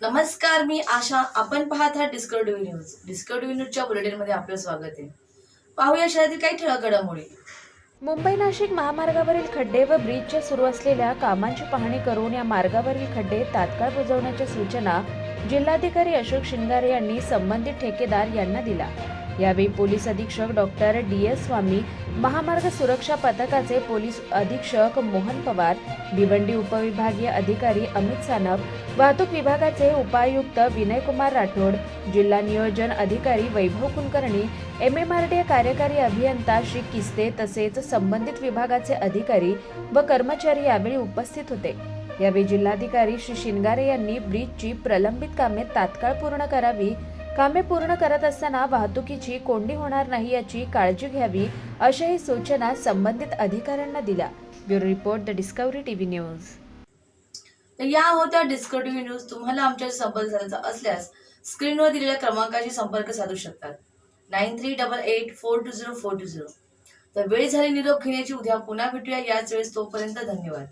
नमस्कार मी आशा. आपण पाहत आहात डिस्कवरी न्यूज डिस्कवरी न्यूजच्या बुलेटिनमध्ये आपलं स्वागत आहे. पाहूया शहरातील काही ठळक घडामोडी मुंबई नाशिक महामार्गावरील खड्डे व ब्रिजच्या सुरू असलेल्या कामांची पाहणी करून या मार्गावरील खड्डे तात्काळ बुजवण्याच्या सूचना जिल्हाधिकारी अशोक शिंगारे यांनी संबंधित ठेकेदार यांना दिला यावेळी पोलीस अधीक्षक डॉक्टर डी एस स्वामी महामार्ग सुरक्षा पथकाचे पोलीस अधीक्षक मोहन पवार भिवंडी उपविभागीय अधिकारी अमित सानप वाहतूक विभागाचे उपायुक्त विनयकुमार राठोड जिल्हा नियोजन अधिकारी Vaibhav Kulkarni M M R D कार्यकारी अभियंता श्री किस्ते तसेच संबंधित विभागाचे अधिकारी व कर्मचारी यावेळी उपस्थित होते. यावेळी जिल्हाधिकारी श्री शिंगारे यांनी ब्रिजची प्रलंबित कामे तात्काळ पूर्ण करावी कामे पूर्ण करत असताना वाहतुकीची कोंडी होणार नाही याची काळजी घ्यावी अशाही सूचना संबंधित अधिकाऱ्यांना दिल्या. Bureau report the Discovery TV news. तर या होत्या डिस्कवरी न्यूज तुम्हाला आमच्याशी संपर्क साधायचा असल्यास स्क्रीनवर दिलेल्या क्रमांकाशी संपर्क साधू शकतात. Nine three double eight four two zero four two zero. तर वेळ झाली निरोप घेण्याची उद्या पुन्हा भेटूया. याच वेळेस तोपर्यंत धन्यवाद.